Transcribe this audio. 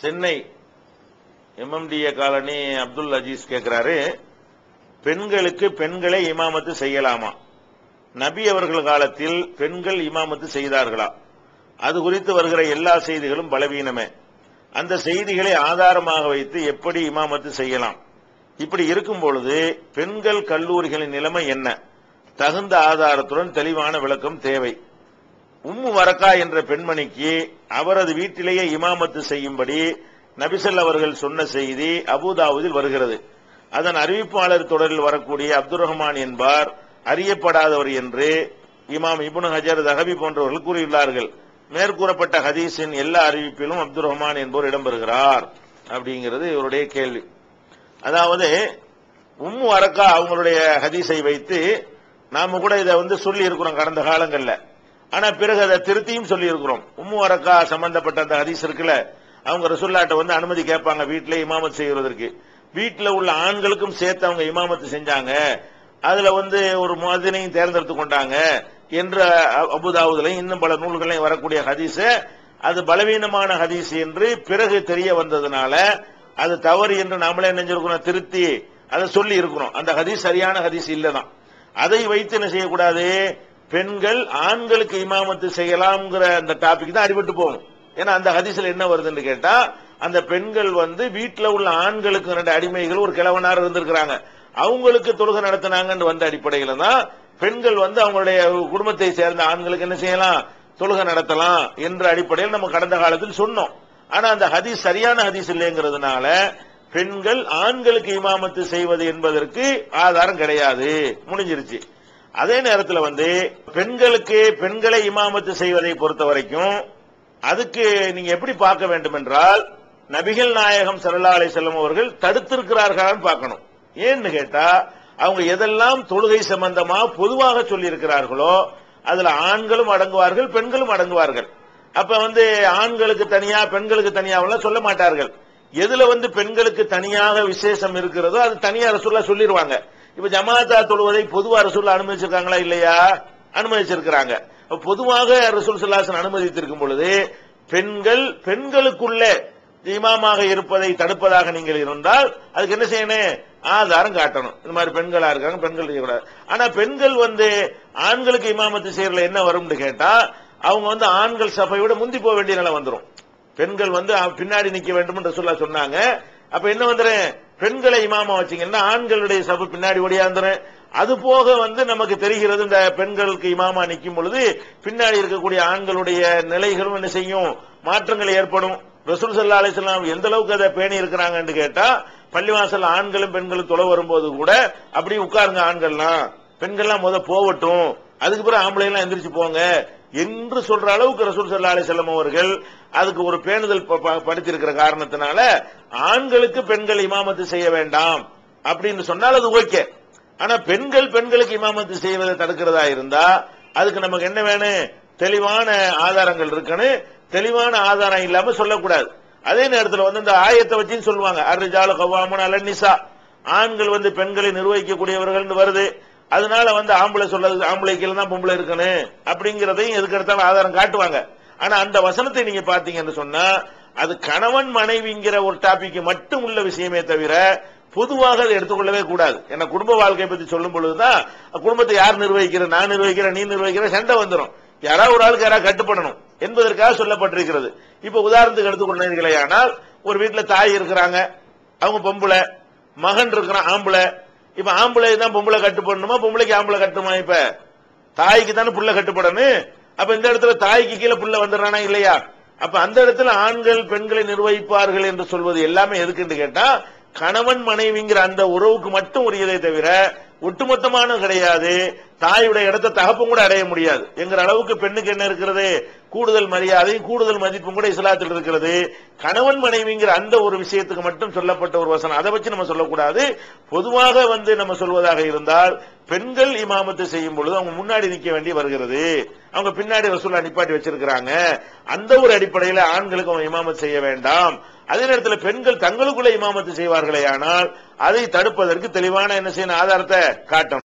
Chennai MMDA colony Abdul Aziz கேட்கிறாரு பெண்களுக்கு பெண்களை இமாமத்து செய்யலாமா? நபி அவர்கள் காலத்தில் பெண்கள் இமாமத்து செய்தார்களா? அது குறித்து வருகிற எல்லா செய்திகளும் பலவீனமே. அந்த செய்திகளை ஆதாரமாக வைத்து எப்படி இமாமத்து செய்யலாம்? இப்படி இருக்கும் பொழுது பெண்கள் கல்லூரிகளின் நிலைமை என்ன? தகுந்த ஆதாரத்துடன் தெளிவான விளக்கம் தேவை. உம்மு வரக்கா என்ற பெண்மணிக்கு அவரது வீட்டிலேயே இமாமத்து செய்யும்படி நபிசல் அவர்கள் சொன்ன செய்தி அபுதாவுதில் வருகிறது. அதன் அறிவிப்பாளர் தொடரில் வரக்கூடிய அப்துல் ரஹ்மான் என்பார் அறியப்படாதவர் என்று இமாம் இபுன் ஹஜர் தஹபி போன்றவர்கள் கூறியுள்ளார்கள். மேற்கூறப்பட்ட ஹதீஸின் எல்லா அறிவிப்பிலும் அப்துல் ரஹ்மான் என்பவர் இடம்பெறுகிறார் அப்படிங்கிறது இவருடைய கேள்வி. அதாவது உம்மு அரக்கா அவங்களுடைய ஹதீஸை வைத்து நாம கூட இதை வந்து சொல்லி இருக்கிறோம் கடந்த காலங்களில். ஆனா பிறகு அதை திருத்தியும் சொல்லி இருக்கிறோம் உம்மு அரக்கா சம்பந்தப்பட்ட அந்த ஹதீஸ் இருக்குல்ல அவங்க ரசுல்லாட்ட வந்து அனுமதி கேட்பாங்க வீட்டிலே இமாமத் செய்வதற்கு வீட்டில் உள்ள ஆண்களுக்கும் சேர்த்து அவங்க இமாமத்து செஞ்சாங்க. அதுல வந்து ஒரு மதினையும் தேர்ந்தெடுத்து கொண்டாங்க என்ற அபுதாவுதலையும் இன்னும் பல நூல்களையும் வரக்கூடிய ஹதீஸ். அது பலவீனமான ஹதீஸ் என்று பிறகு தெரிய வந்ததுனால அது தவறு என்று நாமளே நினைஞ்சிருக்கிறோம் திருத்தி அதை சொல்லி இருக்கிறோம் அந்த ஹதீஸ் சரியான ஹதீஸ் இல்லதான். அதை வைத்து என்ன செய்யக்கூடாது? பெண்கள் ஆண்களுக்கு இமாமத்து செய்யலாம்ங்கிற அந்த டாபிக் தான் அடிபட்டு போகும். ஏன்னா அந்த ஹதீஸ்ல என்ன வருதுன்னு கேட்டா அந்த பெண்கள் வந்து வீட்டுல உள்ள ஆண்களுக்கு ரெண்டு அடிமைகள் ஒரு கிழவனார் இருந்திருக்கிறாங்க. அவங்களுக்கு தொழுகை நடத்தினாங்கன்னு வந்த அடிப்படையில தான் பெண்கள் வந்து அவங்களுடைய குடும்பத்தை சேர்ந்த ஆண்களுக்கு என்ன செய்யலாம்? தொழுகை நடத்தலாம் என்ற அடிப்படையில் நம்ம கடந்த காலத்தில் சொன்னோம். ஆனா அந்த ஹதீஸ் சரியான ஹதீஸ் இல்லைங்கிறதுனால பெண்கள் ஆண்களுக்கு இமாமத்து செய்வது என்பதற்கு ஆதாரம் கிடையாது. முடிஞ்சிருச்சு. அதே நேரத்தில் வந்து பெண்களுக்கு பெண்களை இமாமத்து செய்வதை பொறுத்த வரைக்கும் அதுக்கு நீங்க எப்படி பார்க்க வேண்டும் என்றால் நபிகள் நாயகம் சல்லா அலை செல்லம் அவர்கள் தடுத்திருக்கிறார்களான்னு பார்க்கணும். ஏன்னு கேட்டா அவங்க எதெல்லாம் தொழுகை சம்பந்தமா பொதுவாக சொல்லி இருக்கிறார்களோ அதுல ஆண்களும் அடங்குவார்கள் பெண்களும் அடங்குவார்கள். அப்ப வந்து ஆண்களுக்கு தனியா பெண்களுக்கு தனியாவெல்லாம் சொல்ல மாட்டார்கள். எதுல வந்து பெண்களுக்கு தனியாக விசேஷம் இருக்கிறதோ அது தனியா ரசூல்லா சொல்லிடுவாங்க இப்ப ஜமாத்தா தொழுவதை பொதுவா ரசூல் அனுமதிச்சிருக்காங்களா இல்லையா? அனுமதிச்சிருக்கிறாங்க. பொதுவாக ரசூல் சுல்லாசன் அனுமதித்திருக்கும் பொழுது பெண்கள் பெண்களுக்குள்ள இமாமாக இருப்பதை தடுப்பதாக நீங்கள் இருந்தால் அதுக்கு என்ன செய்யணும்? ஆதாரம் காட்டணும். இந்த மாதிரி பெண்களா இருக்காங்க பெண்கள் செய்யக்கூடாது. ஆனா பெண்கள் வந்து ஆண்களுக்கு இமாமத்து செய்யறதுல என்ன வரும்னு கேட்டா அவங்க வந்து ஆண்கள் சபையோட முந்தி போக வேண்டிய நிலை வந்துடும் பெண்கள் வந்து பின்னாடி நிக்க வேண்டும் என்று சொல்ல சொன்னாங்க. அப்ப என்ன வந்துடும் பெண்களை இமாமா வச்சீங்கன்னா ஆண்களுடைய சபை பின்னாடி ஓடியாந்துரும். அது போக வந்து நமக்கு தெரிகிறது இந்த பெண்களுக்கு இமாமா நிற்கும் பொழுது பின்னாடி இருக்கக்கூடிய ஆண்களுடைய நிலைகளும் என்ன செய்யும்? மாற்றங்கள் ஏற்படும். ரசூல் சல்லா அலிஸ்லாம் எந்த அளவுக்கு அதை பேணி இருக்கிறாங்கன்னு கேட்டா பள்ளிவாசல் ஆண்களும் பெண்களும் தொலை வரும்போது கூட அப்படி உட்காருங்க ஆண்கள்லாம். பெண்கள்லாம் முத போகட்டும். அதுக்கு பிறகு ஆம்பளை எல்லாம் எந்திரிச்சு போங்க. என்று சொல்ற அளவுக்கு ரசூல் சல்லா அலி செல்லம் அவர்கள் அதுக்கு ஒரு பேணுதல் படுத்திருக்கிற காரணத்தினால ஆண்களுக்கு பெண்கள் இமாமத்து செய்ய வேண்டாம் அப்படின்னு சொன்னால் அது ஓகே. ஆனா பெண்கள் பெண்களுக்கு இமாமத்து செய்வதை தடுக்கிறதா இருந்தா அதுக்கு நமக்கு என்ன வேணும்? தெளிவான ஆதாரங்கள் இருக்கணும். தெளிவான ஆதாரம் இல்லாம சொல்லக்கூடாது. அதே நேரத்தில் வந்து இந்த ஆயத்தை வச்சுன்னு சொல்லுவாங்க அர்ரிஜாலு கவ்வாமன் அலன்னிசா ஆண்கள் வந்து பெண்களை நிர்வகிக்கக்கூடியவர்கள் வருது. அதனால வந்து ஆம்பளை சொல்றது ஆம்பளை கீழே தான் பொம்பளை இருக்கணும். அப்படிங்கிறதையும் எதுக்கெடுத்தாலும் ஆதாரம் காட்டுவாங்க. ஆனா அந்த வசனத்தை நீங்க பாத்தீங்கன்னு சொன்னா அது கணவன் மனைவிங்கிற ஒரு டாபிக் மட்டும் உள்ள விஷயமே தவிர பொதுவாக அதை எடுத்துக்கொள்ளவே கூடாது. ஏன்னா குடும்ப வாழ்க்கை பத்தி சொல்லும் பொழுதுதான் குடும்பத்தை யார் நிர்வகிக்கிற நான் நிர்வகிக்கிறேன் நீ நிர்வகிக்கிற சண்டை வந்துடும் யாராவது ஒரு ஆளுக்கு யாராவது கட்டுப்படணும். என்பதற்காக சொல்லப்பட்டிருக்கிறது. இப்ப உதாரணத்துக்கு எடுத்துக்கொண்டீர்களே ஆனால் ஒரு வீட்டுல தாய் இருக்கிறாங்க அவங்க பொம்பளை மகன் இருக்கிறான் ஆம்பளை இப்ப ஆம்பளை தான் பொம்பளை கட்டுப்படணுமா பொம்பளைக்கு ஆம்பளை கட்டுமா இப்ப? தாய்க்கு தானே புள்ள கட்டுப்படணும் அப்ப இந்த இடத்துல தாய்க்கு கீழே புள்ள வந்துடுறானா இல்லையா? அப்ப அந்த இடத்துல ஆண்கள் பெண்களை நிர்வகிப்பார்கள் என்று சொல்வது எல்லாமே எதுக்குன்னு கேட்டா கணவன் மனைவிங்கிற அந்த உறவுக்கு மட்டும் உரியதை தவிர ஒட்டுமொத்தமானும் கிடையாது. தாயுடைய இடத்தை தகப்பும் கூட அடைய முடியாது. எங்கிற அளவுக்கு பெண்ணுக்கு என்ன இருக்கிறது? கூடுதல் மரியாதையும் கூடுதல் மதிப்பும் கூட இஸ்லாத்தில் இருக்கிறது. கணவன் மனைவிங்கிற அந்த ஒரு விஷயத்துக்கு மட்டும் சொல்லப்பட்ட ஒரு வசனம். அதை வச்சு நம்ம சொல்லக்கூடாது. பொதுவாக வந்து நம்ம சொல்வதாக இருந்தால் பெண்கள் இமாமத்து செய்யும் பொழுது அவங்க முன்னாடி நிற்க வேண்டி வருகிறது. அவங்க பின்னாடி ரசூல்லா நிப்பாட்டி வச்சிருக்கிறாங்க. அந்த ஒரு அடிப்படையில் ஆண்களுக்கு அவங்க இமாமத்து செய்ய வேண்டாம். அதே நேரத்தில் பெண்கள் தங்களுக்குள்ள இமாமத்து செய்வார்களே ஆனால் அதை தடுப்பதற்கு தெளிவான என்ன செய்யணும் ஆதாரத்தை காட்டணும்.